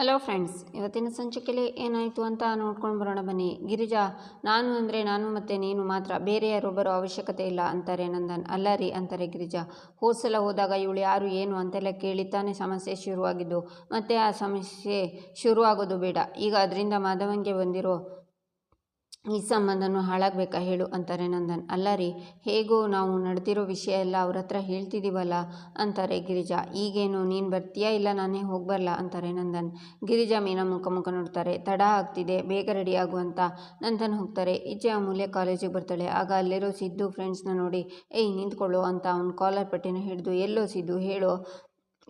Hello friends ಇವತ್ತಿನ ಸಂಚಿಕೆಯಲ್ಲಿ ಏನಾಯಿತು ಅಂತ ನೋಡ್ಕೊಂಡು ಬರೋಣ ಬನ್ನಿ. ಗಿರಿಜಾ, ನಾನು ಅಂದರೆ ನಾನು ಮತ್ತು ನೀನು ಮಾತ್ರ ಬೇರೆ ಯಾರು ಬರೋ ಅವಶ್ಯಕತೆ ಇಲ್ಲ ಅಂತಾರೆ ನಂದನ್. ಅಲ್ಲ ರೀ ಅಂತಾರೆ ಗಿರಿಜಾ. ಹೋದ್ಸಲ ಹೋದಾಗ ಇವಳು ಯಾರು ಏನು ಅಂತೆಲ್ಲ ಕೇಳಿ ತಾನೇ ಸಮಸ್ಯೆ ಶುರುವಾಗಿದ್ದು. ಮತ್ತೆ ಆ ಸಮಸ್ಯೆ ಶುರುವಾಗೋದು ಬೇಡ. ಈಗ ಅದರಿಂದ ಮಾಧವಂಗೆ ಬಂದಿರೋ ಈ ಸಂಬಂಧನೂ ಹಾಳಾಗಬೇಕಾ ಹೇಳು ಅಂತಾರೆ ನಂದನ್. ಅಲ್ಲ ರೀ ಹೇಗೋ ನಾವು ನಡೆದಿರೋ ವಿಷಯ ಎಲ್ಲ ಅವ್ರ ಹತ್ರ ಹೇಳ್ತಿದ್ದೀವಲ್ಲ ಅಂತಾರೆ ಗಿರಿಜಾ. ಈಗೇನು, ನೀನು ಬರ್ತೀಯಾ ಇಲ್ಲ ನಾನೇ ಹೋಗಬರ್ಲಾ ಅಂತಾರೆ ನಂದನ್. ಗಿರಿಜಾ ಮೀನ ಮುಖ ಮುಖ ನೋಡ್ತಾರೆ. ತಡ ಆಗ್ತಿದೆ, ಬೇಗ ರೆಡಿ ಆಗುವಂತ ನಂದನ್ ಹೋಗ್ತಾರೆ. ಈಚೆ ಅಮೂಲ್ಯ ಕಾಲೇಜಿಗೆ ಬರ್ತಾಳೆ. ಆಗ ಅಲ್ಲಿರೋ ಸಿದ್ದು ಫ್ರೆಂಡ್ಸ್ನ ನೋಡಿ, ಏಯ್ ನಿಂತ್ಕೊಳ್ಳೋ ಅಂತ ಅವ್ನ ಕಾಲರ್ ಪಟ್ಟಿನ ಹಿಡಿದು, ಎಲ್ಲೋ ಸಿದ್ದು, ಹೇಳೋ?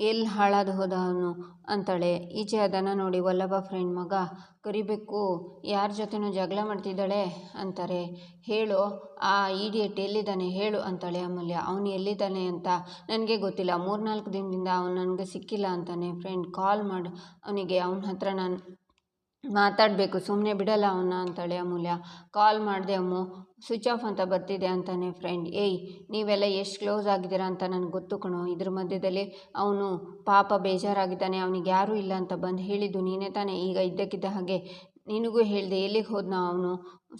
ಎಲ್ಲಿ ಹಾಳಾದ ಹೋದ ಅವನು ಅಂತಾಳೆ. ಈಚೆ ಅದನ್ನು ನೋಡಿ ವಲ್ಲಭ ಫ್ರೆಂಡ್ ಮಗ, ಕರಿಬೇಕು, ಯಾರ ಜೊತೆನೂ ಜಗಳ ಮಾಡ್ತಿದ್ದಾಳೆ ಅಂತಾರೆ. ಹೇಳು, ಆ ಈಡಿಯಟ್ ಎಲ್ಲಿದ್ದಾನೆ ಹೇಳು ಅಂತಾಳೆ ಅಮೂಲ್ಯ. ಅವನು ಎಲ್ಲಿದ್ದಾನೆ ಅಂತ ನನಗೆ ಗೊತ್ತಿಲ್ಲ. ಮೂರ್ನಾಲ್ಕು ದಿನದಿಂದ ಅವನು ನನಗೆ ಸಿಕ್ಕಿಲ್ಲ ಅಂತಾನೆ. ಫ್ರೆಂಡ್ ಕಾಲ್ ಮಾಡಿ. ಅವನಿಗೆ ಅವನ ಹತ್ರ ನಾನು ಮಾತಾಡಬೇಕು. ಸುಮ್ಮನೆ ಬಿಡಲ್ಲ ಅವನ್ನ ಅಂತಾಳೆ ಅಮೂಲ್ಯ. ಕಾಲ್ ಮಾಡಿದೆ, ಅಮ್ಮು, ಸ್ವಿಚ್ ಆಫ್ ಅಂತ ಬರ್ತಿದೆ ಅಂತಾನೆ ಫ್ರೆಂಡ್. ಏಯ್, ನೀವೆಲ್ಲ ಎಷ್ಟು ಕ್ಲೋಸ್ ಆಗಿದ್ದೀರಾ ಅಂತ ನನಗೆ ಗೊತ್ತು ಕಣೋ. ಇದ್ರ ಮಧ್ಯದಲ್ಲಿ ಅವನು ಪಾಪ ಬೇಜಾರಾಗಿದ್ದಾನೆ. ಅವನಿಗೆ ಯಾರೂ ಇಲ್ಲ ಅಂತ ಬಂದು ಹೇಳಿದ್ದು ನೀನೇ ತಾನೇ. ಈಗ ಇದ್ದಕ್ಕಿದ್ದ ಹಾಗೆ ನಿನಗೂ ಹೇಳಿದೆ, ಎಲ್ಲಿಗೆ ಹೋದ್ನ ಅವನು?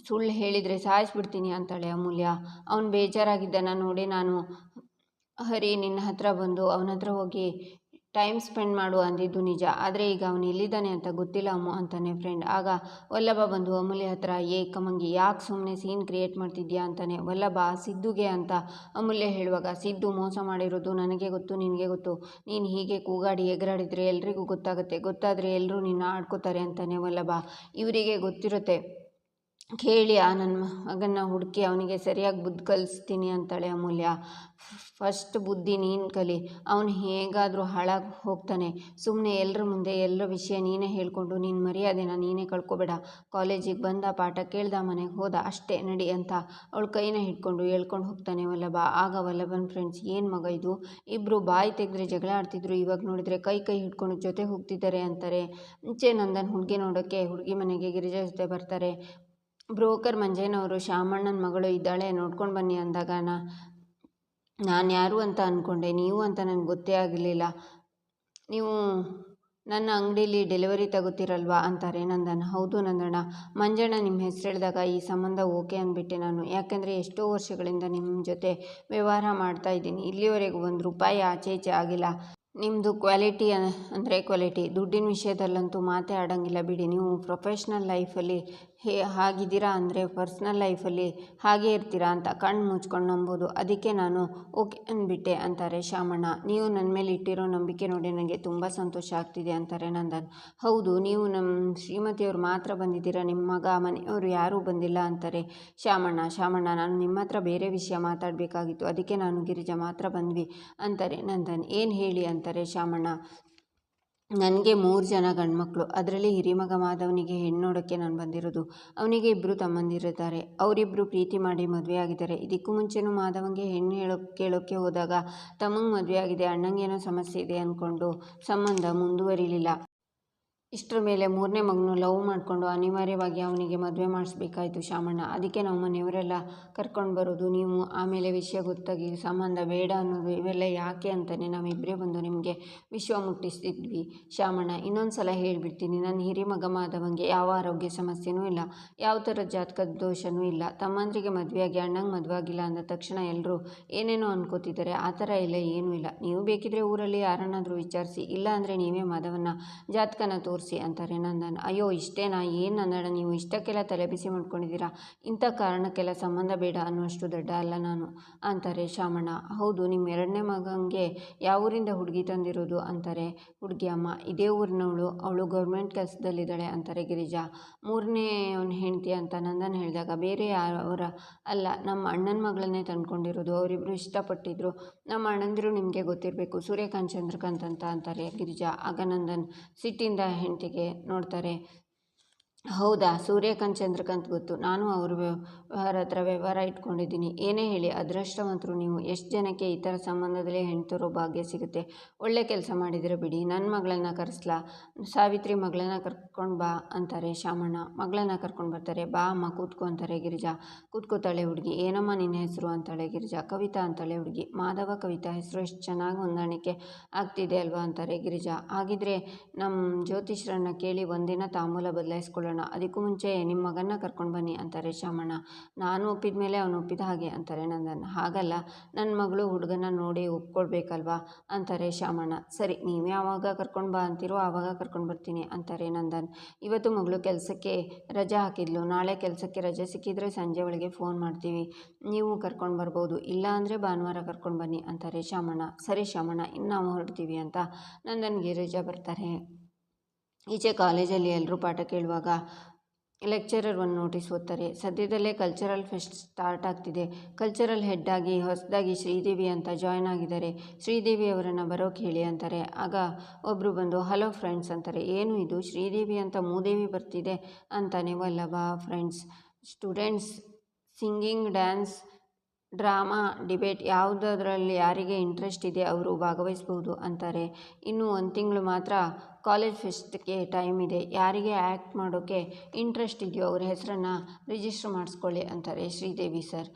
ಸುಳ್ಳು ಹೇಳಿದರೆ ಸಾಯಿಸ್ಬಿಡ್ತೀನಿ ಅಂತಾಳೆ ಅಮೂಲ್ಯ. ಅವನು ಬೇಜಾರಾಗಿದ್ದಾನ ನೋಡಿ ನಾನು, ಹರಿ, ನಿನ್ನ ಹತ್ರ ಬಂದು ಅವನ ಹತ್ರ ಹೋಗಿ ಟೈಮ್ ಸ್ಪೆಂಡ್ ಮಾಡು ಅಂದಿದ್ದು ನಿಜ. ಆದರೆ ಈಗ ಅವನು ಎಲ್ಲಿದ್ದಾನೆ ಅಂತ ಗೊತ್ತಿಲ್ಲ ಅಮ್ಮ ಅಂತಾನೆ ಫ್ರೆಂಡ್. ಆಗ ವಲ್ಲಭ ಬಂದು ಅಮೂಲ್ಯ ಹತ್ರ, ಏ ಕಮಂಗಿ, ಯಾಕೆ ಸುಮ್ಮನೆ ಸೀನ್ ಕ್ರಿಯೇಟ್ ಮಾಡ್ತಿದ್ಯಾ? ಅಂತಾನೆ. ವಲ್ಲಭ, ಸಿದ್ದುಗೆ ಅಂತ ಅಮೂಲ್ಯ ಹೇಳುವಾಗ, ಸಿದ್ದು ಮೋಸ ಮಾಡಿರೋದು ನನಗೆ ಗೊತ್ತು, ನಿನಗೆ ಗೊತ್ತು. ನೀನು ಹೀಗೆ ಕೂಗಾಡಿ ಎಗರಾಡಿದರೆ ಎಲ್ರಿಗೂ ಗೊತ್ತಾಗುತ್ತೆ. ಗೊತ್ತಾದರೆ ಎಲ್ಲರೂ ನಿನ್ನ ಆಡ್ಕೋತಾರೆ ಅಂತಾನೆ ವಲ್ಲಭ. ಇವರಿಗೆ ಗೊತ್ತಿರುತ್ತೆ. ಕೇಳಿ ಆ ನನ್ನ ಮಗನ್ನ ಹುಡುಕಿ ಅವನಿಗೆ ಸರಿಯಾಗಿ ಬುದ್ಧಿ ಕಲಿಸ್ತೀನಿ ಅಂತಾಳೆ ಅಮೂಲ್ಯ. ಫಸ್ಟ್ ಬುದ್ಧಿ ನೀನು ಕಲಿ. ಅವನು ಹೇಗಾದರೂ ಹಾಳಾಗಿ ಹೋಗ್ತಾನೆ. ಸುಮ್ಮನೆ ಎಲ್ಲರ ಮುಂದೆ ಎಲ್ಲರ ವಿಷಯ ನೀನೇ ಹೇಳಿಕೊಂಡು ನೀನು ಮರ್ಯಾದೆನ ನೀನೇ ಕಳ್ಕೊಬೇಡ. ಕಾಲೇಜಿಗೆ ಬಂದ ಪಾಠ ಕೇಳ್ದ ಮನೆಗೆ ಹೋದ ಅಷ್ಟೇ ನಡಿ ಅಂತ ಅವಳ ಕೈನ ಹಿಡ್ಕೊಂಡು ಹೇಳ್ಕೊಂಡು ಹೋಗ್ತಾನೆ ವಲ್ಲಭ. ಆಗ ವಲ್ಲಭನ ಫ್ರೆಂಡ್ಸ್ ಏನು ಮಗ ಇದು? ಇಬ್ಬರು ಬಾಯಿ ತೆಗೆದ್ರೆ ಜಗಳ ಆಡ್ತಿದ್ರು. ಇವಾಗ ನೋಡಿದರೆ ಕೈ ಕೈ ಹಿಡ್ಕೊಂಡು ಜೊತೆ ಹೋಗ್ತಿದ್ದಾರೆ ಅಂತಾರೆ. ಮುಂಚೆ ನಂದನ್ ಹುಡುಗಿ ನೋಡೋಕ್ಕೆ ಹುಡುಗಿ ಮನೆಗೆ ಗಿರಿಜಾ ಜೊತೆ ಬರ್ತಾರೆ. ಬ್ರೋಕರ್ ಮಂಜಯ್ಯನವರು ಶಾಮಣ್ಣನ ಮಗಳು ಇದ್ದಾಳೆ, ನೋಡ್ಕೊಂಡು ಬನ್ನಿ ಅಂದಾಗ ನಾನು ಯಾರು ಅಂತ ಅಂದ್ಕೊಂಡೆ ನೀವು ಅಂತ ನನಗೆ ಗೊತ್ತೇ ಆಗಲಿಲ್ಲ. ನೀವು ನನ್ನ ಅಂಗಡೀಲಿ ಡೆಲಿವರಿ ತಗೋತೀರಲ್ವಾ? ಅಂತಾರೆ ನಂದನ ಹೌದು ನಂದಣ್ಣ. ಮಂಜಣ್ಣ ನಿಮ್ಮ ಹೆಸರು ಹೇಳಿದಾಗ ಈ ಸಂಬಂಧ ಓಕೆ ಅಂದ್ಬಿಟ್ಟೆ ನಾನು. ಯಾಕೆಂದರೆ ಎಷ್ಟೋ ವರ್ಷಗಳಿಂದ ನಿಮ್ಮ ಜೊತೆ ವ್ಯವಹಾರ ಮಾಡ್ತಾ ಇದ್ದೀನಿ. ಇಲ್ಲಿವರೆಗೂ ಒಂದು ರೂಪಾಯಿ ಆಚೆ ಈಚೆ ಆಗಿಲ್ಲ. ನಿಮ್ಮದು ಕ್ವಾಲಿಟಿ ಅಂದರೆ ಕ್ವಾಲಿಟಿ ದುಡ್ಡಿನ ವಿಷಯದಲ್ಲಂತೂ ಮಾತೇ ಆಡೋಂಗಿಲ್ಲ ಬಿಡಿ. ನೀವು ಪ್ರೊಫೆಷ್ನಲ್ ಲೈಫಲ್ಲಿ ಹೇ, ಹಾಗಿದ್ದೀರಾ ಅಂದರೆ ಪರ್ಸ್ನಲ್ ಲೈಫಲ್ಲಿ ಹಾಗೆ ಇರ್ತೀರಾ ಅಂತ ಕಣ್ಣು ಮುಚ್ಕೊಂಡು ನಂಬೋದು. ಅದಕ್ಕೆ ನಾನು ಓಕೆ ಅಂದ್ಬಿಟ್ಟೆ ಅಂತಾರೆ ಶಾಮಣ್ಣ ನೀವು ನನ್ನ ಮೇಲೆ ಇಟ್ಟಿರೋ ನಂಬಿಕೆ ನೋಡಿ ನನಗೆ ತುಂಬ ಸಂತೋಷ ಆಗ್ತಿದೆ ಅಂತಾರೆ ನಂದನ್. ಹೌದು, ನೀವು ನಮ್ಮ ಶ್ರೀಮತಿಯವ್ರು ಮಾತ್ರ ಬಂದಿದ್ದೀರಾ ನಿಮ್ಮ ಮಗ, ಮನೆಯವರು ಯಾರೂ ಬಂದಿಲ್ಲ ಅಂತಾರೆ ಶಾಮಣ್ಣ ಶಾಮಣ್ಣ ನಾನು ನಿಮ್ಮ ಹತ್ರ ಬೇರೆ ವಿಷಯ ಮಾತಾಡಬೇಕಾಗಿತ್ತು, ಅದಕ್ಕೆ ನಾನು ಗಿರಿಜಾ ಮಾತ್ರ ಬಂದ್ವಿ ಅಂತಾರೆ ನಂದನ್. ಏನು ಹೇಳಿ ಅಂತಾರೆ ಶಾಮಣ್ಣ ನನಗೆ ಮೂರು ಜನ ಗಂಡ್ಮಕ್ಳು. ಅದರಲ್ಲಿ ಹಿರಿಮಗ ಮಾಧವನಿಗೆ ಹೆಣ್ಣು ನೋಡೋಕ್ಕೆ ನಾನು ಬಂದಿರೋದು. ಅವನಿಗೆ ಇಬ್ಬರು ತಮ್ಮಂದಿರುತ್ತಾರೆ ಅವರಿಬ್ಬರು ಪ್ರೀತಿ ಮಾಡಿ ಮದುವೆ ಆಗಿದ್ದಾರೆ. ಇದಕ್ಕೂ ಮುಂಚೆನೂ ಮಾಧವನಿಗೆ ಹೆಣ್ಣು ಹೇಳೋ ಕೇಳೋಕ್ಕೆ ಹೋದಾಗ ತಮ್ಮಂಗೆ ಮದುವೆ ಆಗಿದೆ, ಅಣ್ಣಂಗೇನೋ ಸಮಸ್ಯೆ ಇದೆ ಅಂದ್ಕೊಂಡು ಸಂಬಂಧ ಮುಂದುವರಿಲಿಲ್ಲ. ಇಷ್ಟರ ಮೇಲೆ ಮೂರನೇ ಮಗನು ಲವ್ ಮಾಡಿಕೊಂಡು ಅನಿವಾರ್ಯವಾಗಿ ಅವನಿಗೆ ಮದುವೆ ಮಾಡಿಸ್ಬೇಕಾಯಿತು ಶಾಮಣ್ಣ ಅದಕ್ಕೆ ನಾವು ಮನೆಯವರೆಲ್ಲ ಕರ್ಕೊಂಡು ಬರೋದು ನೀವು. ಆಮೇಲೆ ವಿಷಯ ಗೊತ್ತಾಗಿ ಸಂಬಂಧ ಬೇಡ ಅನ್ನೋದು ಇವೆಲ್ಲ ಯಾಕೆ ಅಂತಲೇ ನಾವಿಬ್ಬರೇ ಬಂದು ನಿಮಗೆ ವಿಶ್ವ ಮುಟ್ಟಿಸ್ತಿದ್ವಿ. ಶಾಮಣ್ಣ ಇನ್ನೊಂದು ಸಲ ಹೇಳಿಬಿಡ್ತೀನಿ. ನನ್ನ ಹಿರಿಮಗ ಮಾಧವಂಗೆ ಯಾವ ಆರೋಗ್ಯ ಸಮಸ್ಯೆನೂ ಇಲ್ಲ. ಯಾವ ಥರ ಜಾತಕದ ದೋಷನೂ ಇಲ್ಲ. ತಮ್ಮಂದ್ರಿಗೆ ಮದುವೆಯಾಗಿ, ಅಣ್ಣಂಗೆ ಮದುವೆ ಆಗಿಲ್ಲ ಅಂದ ತಕ್ಷಣ ಎಲ್ಲರೂ ಏನೇನೋ ಅನ್ಕೋತಿದ್ದಾರೆ. ಆ ಥರ ಇಲ್ಲ ಏನೂ ಇಲ್ಲ. ನೀವು ಬೇಕಿದ್ರೆ ಊರಲ್ಲಿ ಯಾರನ್ನಾದರೂ ವಿಚಾರಿಸಿ. ಇಲ್ಲ ಅಂದರೆ ನೀವೇ ಮಾಧವನ್ನ ಜಾತಕನ ತೋರಿಸಿ. ಅಂತಾರೆ ನಂದನ್. ಅಯ್ಯೋ ಇಷ್ಟೇನಾ ಏನು ನನ್ನಡ ನೀವು ಇಷ್ಟಕ್ಕೆಲ್ಲ ತಲೆ ಬಿಸಿ ಮಾಡ್ಕೊಂಡಿದ್ದೀರಾ? ಇಂಥ ಕಾರಣಕ್ಕೆಲ್ಲ ಸಂಬಂಧ ಬೇಡ ಅನ್ನುವಷ್ಟು ದೊಡ್ಡ ಅಲ್ಲ ನಾನು, ಅಂತಾರೆ ಶಾಮಣ್ಣ ಹೌದು, ನಿಮ್ಮ ಎರಡನೇ ಮಗನಿಗೆ ಯಾವ ಊರಿಂದ ಹುಡುಗಿ ತಂದಿರೋದು? ಅಂತಾರೆ ಹುಡುಗಿ ಅಮ್ಮ. ಇದೇ ಊರಿನವಳು, ಅವಳು ಗೌರ್ಮೆಂಟ್ ಕೆಲಸದಲ್ಲಿದ್ದಾಳೆ, ಅಂತಾರೆ ಗಿರಿಜಾ. ಮೂರನೇ ಅವನು ಹೆಂಡತಿ ಅಂತ ನಂದನ್ ಹೇಳಿದಾಗ ಬೇರೆ ಯಾರವರ ಅಲ್ಲ. ನಮ್ಮ ಅಣ್ಣನ ಮಗಳನ್ನೇ ತಂದ್ಕೊಂಡಿರೋದು ಅವರಿಬ್ಬರು ಇಷ್ಟಪಟ್ಟಿದ್ರು. ನಮ್ಮ ಅಣ್ಣಂದಿರು ನಿಮಗೆ ಗೊತ್ತಿರಬೇಕು, ಸೂರ್ಯಕಾಂತ್, ಚಂದ್ರಕಾಂತ್ ಅಂತ ಅಂತಾರೆ ಗಿರಿಜಾ. ಆಗ ನಂದನ್ ಸಿಟ್ಟಿಂದ ಹೆಂಡತಿಗೆ ನೋಡ್ತಾರೆ. ಹೌದಾ? ಸೂರ್ಯಕಾಂತ್ ಚಂದ್ರಕಾಂತ್ ಗೊತ್ತು. ನಾನು ಅವ್ರ ವ್ಯವಹಾರ ಹತ್ರ ವ್ಯವಹಾರ ಇಟ್ಕೊಂಡಿದ್ದೀನಿ. ಏನೇ ಹೇಳಿ, ಅದೃಷ್ಟವಂತರು ನೀವು. ಎಷ್ಟು ಜನಕ್ಕೆ ಈ ಥರ ಸಂಬಂಧದಲ್ಲಿ ಹೆಣ್ಣು ಭಾಗ್ಯ ಸಿಗುತ್ತೆ? ಒಳ್ಳೆ ಕೆಲಸ ಮಾಡಿದರೆ ಬಿಡಿ. ನನ್ನ ಮಗಳನ್ನ ಕರೆಸ್ಲಾ? ಸಾವಿತ್ರಿ ಮಗಳನ್ನ ಕರ್ಕೊಂಡು ಬಾ ಅಂತಾರೆ ಶಾಮಣ್ಣ ಮಗಳನ್ನ ಕರ್ಕೊಂಡು ಬರ್ತಾರೆ, ಬಾ ಅಮ್ಮ, ಕೂತ್ಕೋ ಅಂತಾರೆ ಗಿರಿಜಾ. ಕೂತ್ಕೋತಾಳೆ ಹುಡುಗಿ. ಏನಮ್ಮ ನಿನ್ನ ಹೆಸರು? ಅಂತಾಳೆ ಗಿರಿಜಾ. ಕವಿತಾ ಅಂತಾಳೆ ಹುಡುಗಿ. ಮಾಧವ, ಕವಿತಾ ಹೆಸರು ಎಷ್ಟು ಚೆನ್ನಾಗಿ ಹೊಂದಾಣಿಕೆ ಆಗ್ತಿದೆ ಅಲ್ವಾ? ಅಂತಾರೆ ಗಿರಿಜಾ. ಹಾಗಿದ್ರೆ ನಮ್ಮ ಜ್ಯೋತಿಷ್ರನ್ನ ಕೇಳಿ ಒಂದಿನ ತಾಮೂಲ ಬದಲಾಯಿಸ್ಕೊಳ್ಳೋಣ. ಅದಕ್ಕೂ ಮುಂಚೆ ನಿಮ್ಮ ಮಗನ್ನ ಕರ್ಕೊಂಡು ಬನ್ನಿ ಅಂತಾರೆ ಶಾಮಣ್ಣ ನಾನು ಒಪ್ಪಿದ ಮೇಲೆ ಅವನು ಒಪ್ಪಿದ ಹಾಗೆ ಅಂತಾರೆ ನಂದನ್. ಹಾಗಲ್ಲ ನನ್ನ ಮಗಳು ಹುಡುಗನ ನೋಡಿ ಒಪ್ಕೊಳ್ಬೇಕಲ್ವಾ ಅಂತಾರೆ ಶಾಮಣ್ಣ ಸರಿ, ನೀವು ಯಾವಾಗ ಕರ್ಕೊಂಡು ಬಾ ಅಂತೀರೋ ಆವಾಗ ಕರ್ಕೊಂಡು ಬರ್ತೀನಿ ಅಂತಾರೆ ನಂದನ್. ಇವತ್ತು ಮಗಳು ಕೆಲಸಕ್ಕೆ ರಜೆ ಹಾಕಿದ್ಲು. ನಾಳೆ ಕೆಲಸಕ್ಕೆ ರಜೆ ಸಿಕ್ಕಿದ್ರೆ ಸಂಜೆ ಒಳಗೆ ಫೋನ್ ಮಾಡ್ತೀವಿ. ನೀವು ಕರ್ಕೊಂಡು ಬರ್ಬೋದು. ಇಲ್ಲ ಅಂದರೆ ಭಾನುವಾರ ಕರ್ಕೊಂಡು ಬನ್ನಿ ಅಂತಾರೆ ಶಾಮಣ್ಣ ಸರಿ ಶಾಮಣ್ಣ ಇನ್ನು ನಾವು ಹೊರಡ್ತೀವಿ ಅಂತ ನಂದನ್ಗೆ ರಜೆ ಬರ್ತಾರೆ. ಈಚೆ ಕಾಲೇಜಲ್ಲಿ ಎಲ್ಲರೂ ಪಾಠ ಕೇಳುವಾಗ ಲೆಕ್ಚರರ್ ಒಂದು ನೋಟಿಸ್ ಓದ್ತಾರೆ. ಸದ್ಯದಲ್ಲೇ ಕಲ್ಚರಲ್ ಫೆಸ್ಟ್ ಸ್ಟಾರ್ಟ್ ಆಗ್ತಿದೆ. ಕಲ್ಚರಲ್ ಹೆಡ್ ಆಗಿ, ಹೊಸದಾಗಿ ಶ್ರೀದೇವಿ ಅಂತ ಜಾಯ್ನ್ ಆಗಿದ್ದಾರೆ. ಶ್ರೀದೇವಿ ಅವರನ್ನು ಬರೋಕೆ ಹೇಳಿ ಅಂತಾರೆ. ಆಗ ಒಬ್ಬರು ಬಂದು ಹಲೋ ಫ್ರೆಂಡ್ಸ್ ಅಂತಾರೆ. ಏನು ಇದು? ಶ್ರೀದೇವಿ ಅಂತ ಮೂದೇವಿ ಬರ್ತಿದೆ ಅಂತಾನೆ Vallabha friends students singing dance drama, debate ಯಾವುದರಲ್ಲಿ ಯಾರಿಗೆ ಇಂಟ್ರೆಸ್ಟ್ ಇದೆ ಅವರು ಭಾಗವಹಿಸ್ಬೋದು ಅಂತಾರೆ. ಇನ್ನು ಒಂದು ತಿಂಗಳು ಮಾತ್ರ ಕಾಲೇಜ್ ಫೆಸ್ಟ್ಗೆ ಟೈಮ್ ಇದೆ. ಯಾರಿಗೆ ಆ್ಯಕ್ಟ್ ಮಾಡೋಕ್ಕೆ ಇಂಟ್ರೆಸ್ಟ್ ಇದೆಯೋ ಅವ್ರ ಹೆಸರನ್ನು ರಿಜಿಸ್ಟರ್ ಮಾಡಿಸ್ಕೊಳ್ಳಿ ಅಂತಾರೆ ಶ್ರೀದೇವಿ ಸರ್.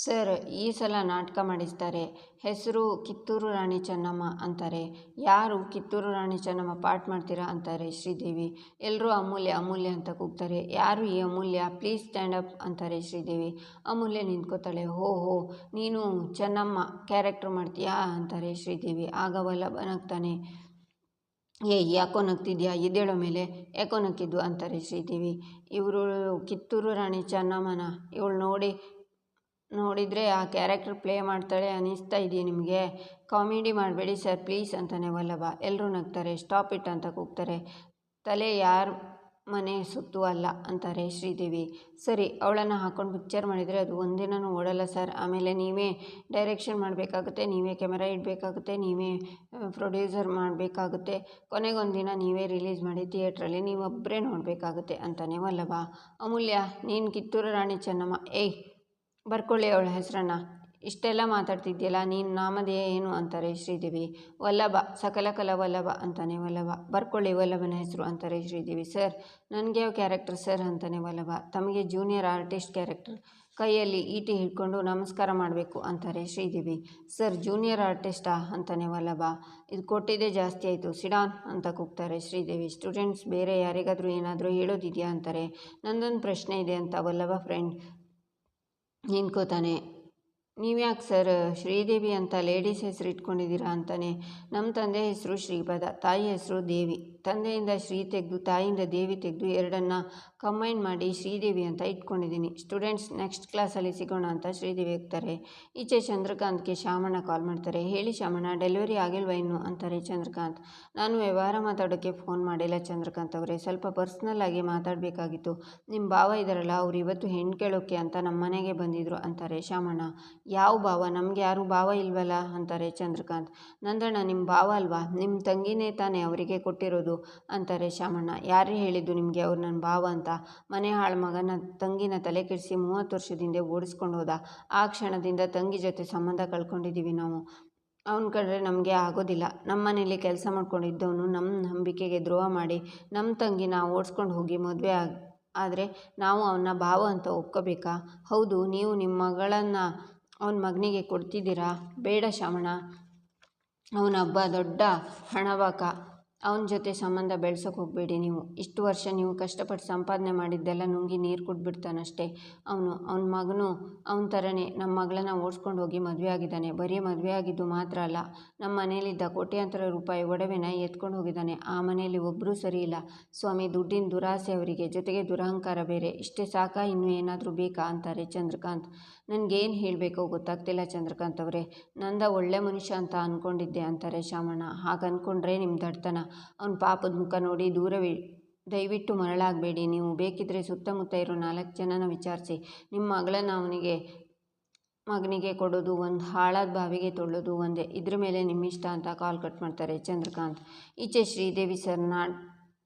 ಸರ್, ಈ ಸಲ ನಾಟಕ ಮಾಡಿಸ್ತಾರೆ. ಹೆಸರು ಕಿತ್ತೂರು ರಾಣಿ ಚೆನ್ನಮ್ಮ ಅಂತಾರೆ. ಯಾರು ಕಿತ್ತೂರು ರಾಣಿ ಚೆನ್ನಮ್ಮ ಪಾಠ ಮಾಡ್ತೀರಾ ಅಂತಾರೆ ಶ್ರೀದೇವಿ. ಎಲ್ಲರೂ ಅಮೂಲ್ಯ ಅಮೂಲ್ಯ ಅಂತ ಕೂಗ್ತಾರೆ. ಯಾರು ಈ ಅಮೂಲ್ಯ? ಪ್ಲೀಸ್ ಸ್ಟ್ಯಾಂಡ್ ಅಪ್ ಅಂತಾರೆ ಶ್ರೀದೇವಿ. ಅಮೂಲ್ಯ ನಿಂತ್ಕೋತಾಳೆ. ಹೋ ಹೋ, ನೀನು ಚೆನ್ನಮ್ಮ ಕ್ಯಾರೆಕ್ಟರ್ ಮಾಡ್ತೀಯಾ ಅಂತಾರೆ ಶ್ರೀದೇವಿ. ಆಗ ವಲ್ಲಭ ಏ, ಯಾಕೋ ನಗ್ತಿದ್ಯಾ? ಇದೇಳೋ ಮೇಲೆ. ಯಾಕೋ ನಕ್ಕಿದ್ದು ಅಂತಾರೆ ಶ್ರೀದೇವಿ. ಇವರು ಕಿತ್ತೂರು ರಾಣಿ ಚೆನ್ನಮ್ಮನ. ಇವಳು ನೋಡಿ ನೋಡಿದರೆ ಆ ಕ್ಯಾರೆಕ್ಟರ್ ಪ್ಲೇ ಮಾಡ್ತಾಳೆ ಅನಿಸ್ತಾ ಇದೆಯಾ ನಿಮಗೆ? ಕಾಮಿಡಿ ಮಾಡಬೇಡಿ ಸರ್, ಪ್ಲೀಸ್ ಅಂತಾನೆ ವಲ್ಲಭ. ಎಲ್ಲರೂ ನಗ್ತಾರೆ, ಸ್ಟಾಪ್ ಇಟ್ ಅಂತ ಕೂಗ್ತಾರೆ. ತಲೆ ಯಾರು ಮನೆ ಸುತ್ತು ಅಲ್ಲ ಅಂತಾರೆ ಶ್ರೀದೇವಿ. ಸರಿ, ಅವಳನ್ನು ಹಾಕ್ಕೊಂಡು ಪಿಕ್ಚರ್ ಮಾಡಿದರೆ ಅದು ಒಂದಿನೂ ಓಡಲ್ಲ ಸರ್. ಆಮೇಲೆ ನೀವೇ ಡೈರೆಕ್ಷನ್ ಮಾಡಬೇಕಾಗುತ್ತೆ, ನೀವೇ ಕ್ಯಾಮೆರಾ ಇಡಬೇಕಾಗುತ್ತೆ, ನೀವೇ ಪ್ರೊಡ್ಯೂಸರ್ ಮಾಡಬೇಕಾಗುತ್ತೆ. ಕೊನೆಗೊಂದಿನ ನೀವೇ ರಿಲೀಸ್ ಮಾಡಿ ಥಿಯೇಟ್ರಲ್ಲಿ ನೀವೊಬ್ಬರೇ ನೋಡಬೇಕಾಗುತ್ತೆ ಅಂತಾನೆ ವಲ್ಲಭ. ಅಮೂಲ್ಯ, ನೀನು ಕಿತ್ತೂರು ರಾಣಿ ಚೆನ್ನಮ್ಮ. ಏಯ್ ಬರ್ಕೊಳ್ಳಿ ಅವಳ ಹೆಸರನ್ನ. ಇಷ್ಟೆಲ್ಲ ಮಾತಾಡ್ತಿದ್ದೀಯಲ್ಲ, ನೀನು ನಾಮದೇ ಏನು ಅಂತಾರೆ ಶ್ರೀದೇವಿ? ವಲ್ಲಭ, ಸಕಲ ಕಲ ವಲ್ಲಭ ಅಂತಾನೆ ವಲ್ಲಭ. ಬರ್ಕೊಳ್ಳಿ ವಲ್ಲಭನ ಹೆಸರು ಅಂತಾರೆ ಶ್ರೀದೇವಿ. ಸರ್, ನನಗೆ ಯಾವ ಕ್ಯಾರೆಕ್ಟರ್ ಸರ್ ಅಂತಾನೆ ವಲ್ಲಭ? ತಮಗೆ ಜೂನಿಯರ್ ಆರ್ಟಿಸ್ಟ್ ಕ್ಯಾರೆಕ್ಟರ್ ಕೈಯಲ್ಲಿ ಈಟಿ ಹಿಡ್ಕೊಂಡು ನಮಸ್ಕಾರ ಮಾಡಬೇಕು ಅಂತಾರೆ ಶ್ರೀದೇವಿ. ಸರ್ ಜೂನಿಯರ್ ಆರ್ಟಿಸ್ಟಾ ಅಂತಾನೆ ವಲ್ಲಭ? ಇದು ಕೊಟ್ಟಿದ್ದೇ ಜಾಸ್ತಿ ಆಯಿತು. ಸಿಡಾನ್ ಅಂತ ಕೂಗ್ತಾರೆ ಶ್ರೀದೇವಿ. ಸ್ಟೂಡೆಂಟ್ಸ್ ಬೇರೆ ಯಾರಿಗಾದರೂ ಏನಾದರೂ ಹೇಳೋದಿದೆಯಾ ಅಂತಾರೆ? ನಂದೊಂದು ಪ್ರಶ್ನೆ ಇದೆ ಅಂತ, ವಲ್ಲಭ ಫ್ರೆಂಡ್ నింకుతానే ನೀವ್ಯಾಕೆ ಸರ್ ಶ್ರೀದೇವಿ ಅಂತ ಲೇಡೀಸ್ ಹೆಸರು ಇಟ್ಕೊಂಡಿದ್ದೀರಾ ಅಂತಾನೆ? ನಮ್ಮ ತಂದೆ ಹೆಸರು ಶ್ರೀಪದ, ತಾಯಿ ಹೆಸರು ದೇವಿ. ತಂದೆಯಿಂದ ಶ್ರೀ ತೆಗೆದು, ತಾಯಿಯಿಂದ ದೇವಿ ತೆಗೆದು ಎರಡನ್ನು ಕಂಬೈನ್ ಮಾಡಿ ಶ್ರೀದೇವಿ ಅಂತ ಇಟ್ಕೊಂಡಿದ್ದೀನಿ. ಸ್ಟೂಡೆಂಟ್ಸ್ ನೆಕ್ಸ್ಟ್ ಕ್ಲಾಸಲ್ಲಿ ಸಿಗೋಣ ಅಂತ ಶ್ರೀದೇವಿ ಹೋಗ್ತಾರೆ ಈಚೆ ಚಂದ್ರಕಾಂತ್ಗೆ ಶಾಮಣ್ಣ ಕಾಲ್ ಮಾಡ್ತಾರೆ. ಹೇಳಿ ಶಾಮಣ್ಣ ಡೆಲಿವರಿ ಆಗಿಲ್ವ ಇನ್ನು? ಅಂತಾರೆ ಚಂದ್ರಕಾಂತ್. ನಾನು ವ್ಯವಹಾರ ಮಾತಾಡೋಕ್ಕೆ ಫೋನ್ ಮಾಡಿಲ್ಲ ಚಂದ್ರಕಾಂತ್ ಅವರೇ. ಸ್ವಲ್ಪ ಪರ್ಸ್ನಲ್ ಆಗಿ ಮಾತಾಡಬೇಕಾಗಿತ್ತು. ನಿಮ್ಮ ಭಾವ ಇದ್ದಾರಲ್ಲ ಅವರು ಇವತ್ತು ಹೆಣ್ಣು ಕೇಳೋಕ್ಕೆ ಅಂತ ನಮ್ಮ ಮನೆಗೆ ಬಂದಿದ್ರು, ಅಂತಾರೆ ಶಾಮಣ್ಣ ಯಾವ ಭಾವ? ನಮ್ಗೆ ಯಾರು ಭಾವ ಇಲ್ವಲ್ಲ? ಅಂತಾರೆ ಚಂದ್ರಕಾಂತ್. ನಂದಣ್ಣ ನಿಮ್ಮ ಭಾವ ಅಲ್ವಾ? ನಿಮ್ಮ ತಂಗಿನೇ ತಾನೇ ಅವರಿಗೆ ಕೊಟ್ಟಿರೋದು? ಅಂತಾರೆ ಶಾಮಣ್ಣ ಯಾರು ಹೇಳಿದ್ದು ನಿಮಗೆ ಅವ್ರು ನನ್ನ ಭಾವ ಅಂತ? ಮನೆ ಹಾಳು ಮಗನ ತಂಗಿನ ತಲೆ ಕೆಡಿಸಿ ಮೂವತ್ತು ವರ್ಷದಿಂದ ಓಡಿಸ್ಕೊಂಡು ಹೋದ. ಆ ಕ್ಷಣದಿಂದ ತಂಗಿ ಜೊತೆ ಸಂಬಂಧ ಕಳ್ಕೊಂಡಿದ್ದೀವಿ ನಾವು. ಅವನ ಕಡೆ ನಮಗೆ ಆಗೋದಿಲ್ಲ. ನಮ್ಮ ಮನೇಲಿ ಕೆಲಸ ಮಾಡ್ಕೊಂಡಿದ್ದವನು ನಮ್ಮ ನಂಬಿಕೆಗೆ ದ್ರೋಹ ಮಾಡಿ ನಮ್ಮ ತಂಗಿನ ಓಡಿಸ್ಕೊಂಡು ಹೋಗಿ ಮದುವೆ ಆಗಿ, ಆದರೆ ನಾವು ಅವನ ಭಾವ ಅಂತ ಒಪ್ಕೋಬೇಕಾ? ಹೌದು, ನೀವು ನಿಮ್ಮ ಮಗಳನ್ನು ಅವನ ಮಗನಿಗೆ ಕೊಡ್ತಿದ್ದೀರಾ? ಬೇಡ ಶ್ರವಣ ಅವನ ಹಬ್ಬ ದೊಡ್ಡ ಹಣವಾಕ. ಅವನ ಜೊತೆ ಸಂಬಂಧ ಬೆಳ್ಸೋಕೆ ಹೋಗಬೇಡಿ ನೀವು. ಇಷ್ಟು ವರ್ಷ ನೀವು ಕಷ್ಟಪಟ್ಟು ಸಂಪಾದನೆ ಮಾಡಿದ್ದೆಲ್ಲ ನುಂಗಿ ನೀರು ಕುಡ್ಬಿಡ್ತಾನಷ್ಟೇ ಅವನು, ಅವನ ಮಗನು ಅವನ ಥರನೇ ನಮ್ಮ ಮಗಳನ್ನ ಓಡಿಸ್ಕೊಂಡು ಹೋಗಿ ಮದುವೆ ಆಗಿದ್ದಾನೆ. ಬರೀ ಮದುವೆ ಆಗಿದ್ದು ಮಾತ್ರ ಅಲ್ಲ ನಮ್ಮ ಮನೇಲಿದ್ದ ಕೋಟ್ಯಾಂತರ ರೂಪಾಯಿ ಒಡವೆನ ಎತ್ಕೊಂಡು ಹೋಗಿದ್ದಾನೆ. ಆ ಮನೆಯಲ್ಲಿ ಒಬ್ಬರೂ ಸರಿ ಇಲ್ಲ. ಸ್ವಾಮಿ, ದುಡ್ಡಿನ ದುರಾಸೆ ಅವರಿಗೆ. ಜೊತೆಗೆ ದುರಹಂಕಾರ ಬೇರೆ. ಇಷ್ಟೇ ಸಾಕಾ? ಇನ್ನೂ ಏನಾದರೂ ಬೇಕಾ? ಅಂತಾರೆ ಚಂದ್ರಕಾಂತ್. ನನಗೇನು ಹೇಳಬೇಕೋ ಗೊತ್ತಾಗ್ತಿಲ್ಲ ಚಂದ್ರಕಾಂತ್ ಅವರೇ. ನಂದ ಒಳ್ಳೆ ಮನುಷ್ಯ ಅಂತ ಅಂದ್ಕೊಂಡಿದ್ದೆ ಅಂತಾರೆ ಶಾಮಣ್ಣ ಹಾಗೆ ಅಂದ್ಕೊಂಡ್ರೆ ನಿಮ್ಮ ದಡ್ತನ. ಅವ್ನ ಪಾಪದ ಮುಖ ನೋಡಿ ದೂರವಿ, ದಯವಿಟ್ಟು ಮರಳಾಗಬೇಡಿ. ನೀವು ಬೇಕಿದ್ದರೆ ಸುತ್ತಮುತ್ತ ಇರೋ ನಾಲ್ಕು ಜನನ ವಿಚಾರಿಸಿ. ನಿಮ್ಮ ಮಗಳನ್ನು ಅವನಿಗೆ, ಮಗನಿಗೆ ಕೊಡೋದು ಒಂದು ಹಾಳಾದ ಬಾವಿಗೆ ತೊಳ್ಳೋದು ಒಂದೇ. ಇದ್ರ ಮೇಲೆ ನಿಮ್ಮಿಷ್ಟ ಅಂತ ಕಾಲ್ ಕಟ್ ಮಾಡ್ತಾರೆ ಚಂದ್ರಕಾಂತ್. ಈಚೆ ಶ್ರೀದೇವಿ ಸರ್ ನಾ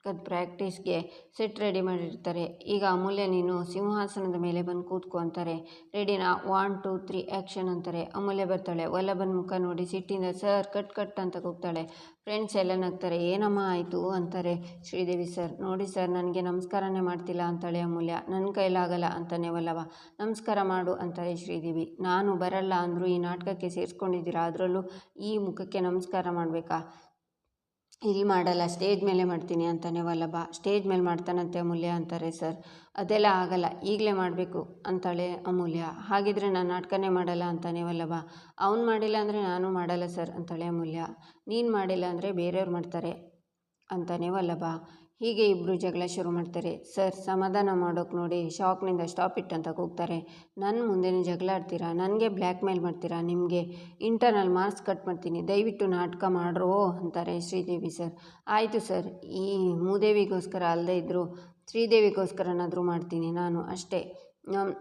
ನಾಟಕದ ಪ್ರಾಕ್ಟೀಸ್ಗೆ ಸೆಟ್ ರೆಡಿ ಮಾಡಿರ್ತಾರೆ. ಈಗ ಅಮೂಲ್ಯ, ನೀನು ಸಿಂಹಾಸನದ ಮೇಲೆ ಬಂದು ಕೂತ್ಕೊ ಅಂತಾರೆ. ರೆಡಿನಾ? ಒನ್, ಟೂ, ತ್ರೀ, ಆ್ಯಕ್ಷನ್ ಅಂತಾರೆ. ಅಮೂಲ್ಯ ಬರ್ತಾಳೆ. ವಲ್ಲಭನ ಮುಖ ನೋಡಿ ಸಿಟ್ಟಿಂದ, ಸರ್, ಕಟ್ ಕಟ್ ಅಂತ ಕೂಗ್ತಾಳೆ. ಫ್ರೆಂಡ್ಸ್ ಎಲ್ಲ ನಗ್ತಾರೆ ಏನಮ್ಮ ಆಯಿತು? ಅಂತಾರೆ ಶ್ರೀದೇವಿ, ಸರ್, ನೋಡಿ ಸರ್, ನನಗೆ ನಮಸ್ಕಾರನೇ ಮಾಡ್ತಿಲ್ಲ ಅಂತಾಳೆ ಅಮೂಲ್ಯ. ನನ್ನ ಕೈಲಾಗಲ್ಲ ಅಂತಾನೆ ವಲ್ಲಭ. ನಮಸ್ಕಾರ ಮಾಡು ಅಂತಾರೆ ಶ್ರೀದೇವಿ. ನಾನು ಬರಲ್ಲ ಅಂದರೂ ಈ ನಾಟಕಕ್ಕೆ ಸೇರಿಸ್ಕೊಂಡಿದ್ದೀರಾ? ಅದರಲ್ಲೂ ಈ ಮುಖಕ್ಕೆ ನಮಸ್ಕಾರ ಮಾಡಬೇಕಾ? ಇಲ್ಲಿ ಮಾಡಲ್ಲ ಸ್ಟೇಜ್ ಮೇಲೆ ಮಾಡ್ತೀನಿ ಅಂತಾನೆ ವಲ್ಲಭ. ಸ್ಟೇಜ್ ಮೇಲೆ ಮಾಡ್ತಾನಂತೆ ಅಮೂಲ್ಯ ಅಂತಾರೆ ಸರ್ ಅದೆಲ್ಲ ಆಗಲ್ಲ, ಈಗಲೇ ಮಾಡಬೇಕು ಅಂತಾಳೆ ಅಮೂಲ್ಯ. ಹಾಗಿದ್ರೆ ನಾನು ನಾಟಕನೇ ಮಾಡಲ್ಲ ಅಂತಾನೆ ವಲ್ಲಭ. ಅವ್ನು ಮಾಡಿಲ್ಲ ಅಂದರೆ ನಾನು ಮಾಡಲ್ಲ ಸರ್ ಅಂತಾಳೆ ಅಮೂಲ್ಯ. ನೀನು ಮಾಡಿಲ್ಲ ಅಂದರೆ ಬೇರೆಯವ್ರು ಮಾಡ್ತಾರೆ ಅಂತಾನೆ ವಲ್ಲಭ. ಹೀಗೆ ಇಬ್ಬರು ಜಗಳ ಶುರು ಮಾಡ್ತಾರೆ. ಸರ್, ಸಮಾಧಾನ ಮಾಡೋಕೆ ನೋಡಿ ಶಾಕ್ನಿಂದ ಸ್ಟಾಪ್ ಇಟ್ ಅಂತ ಕೂಗ್ತಾರೆ. ನನ್ನ ಮುಂದೆನೇ ಜಗಳ ಆಡ್ತೀರಾ? ನನಗೆ ಬ್ಲ್ಯಾಕ್ ಮೇಲ್ ಮಾಡ್ತೀರಾ? ನಿಮಗೆ ಇಂಟರ್ನಲ್ ಮಾರ್ಕ್ಸ್ ಕಟ್ ಮಾಡ್ತೀನಿ. ದಯವಿಟ್ಟು ನಾಟಕ ಮಾಡ್ರೋ, ಅಂತಾರೆ ಶ್ರೀದೇವಿ ಸರ್. ಆಯಿತು ಸರ್. ಈ ಮೂದೇವಿಗೋಸ್ಕರ ಅಲ್ಲದೆ ಇದ್ದರೂ ಶ್ರೀದೇವಿಗೋಸ್ಕರನಾದರೂ ಮಾಡ್ತೀನಿ ನಾನು ಅಷ್ಟೇ. ನಮ್,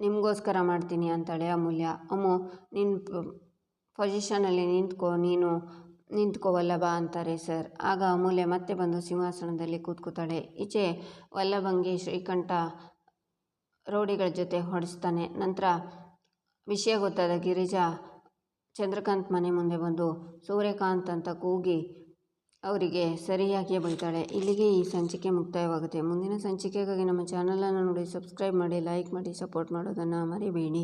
ನಿಮಗೋಸ್ಕರ ಮಾಡ್ತೀನಿ ಅಂತಾಳೆ ಅಮೂಲ್ಯ. ಅಮ್ಮು ನಿನ್ನ ಪೊಸಿಷನಲ್ಲಿ ನಿಂತ್ಕೋ, ನೀನು ನಿಂತ್ಕೋ ವಲ್ಲಭ ಅಂತಾರೆ ಸರ್. ಆಗ ಅಮೂಲ್ಯ ಮತ್ತೆ ಬಂದು ಸಿಂಹಾಸನದಲ್ಲಿ ಕೂತ್ಕೋತಾಳೆ. ಈಚೆ ವಲ್ಲಭಂಗೆ ಶ್ರೀಕಂಠ ರೌಡಿಗಳ ಜೊತೆ ಹೊಡೆಸ್ತಾನೆ. ನಂತರ ವಿಷಯ ಗೊತ್ತಾದ ಗಿರಿಜಾ ಚಂದ್ರಕಾಂತ್ ಮನೆ ಮುಂದೆ ಬಂದು ಸೂರ್ಯಕಾಂತ್ ಅಂತ ಕೂಗಿ ಅವರಿಗೆ ಸರಿಯಾಗಿಯೇ ಬೈತಾಳೆ. ಇಲ್ಲಿಗೆ ಈ ಸಂಚಿಕೆ ಮುಕ್ತಾಯವಾಗುತ್ತೆ. ಮುಂದಿನ ಸಂಚಿಕೆಗಾಗಿ ನಮ್ಮ ಚಾನಲನ್ನು ನೋಡಿ ಸಬ್ಸ್ಕ್ರೈಬ್ ಮಾಡಿ ಲೈಕ್ ಮಾಡಿ ಸಪೋರ್ಟ್ ಮಾಡೋದನ್ನು ಮರಿಬೇಡಿ.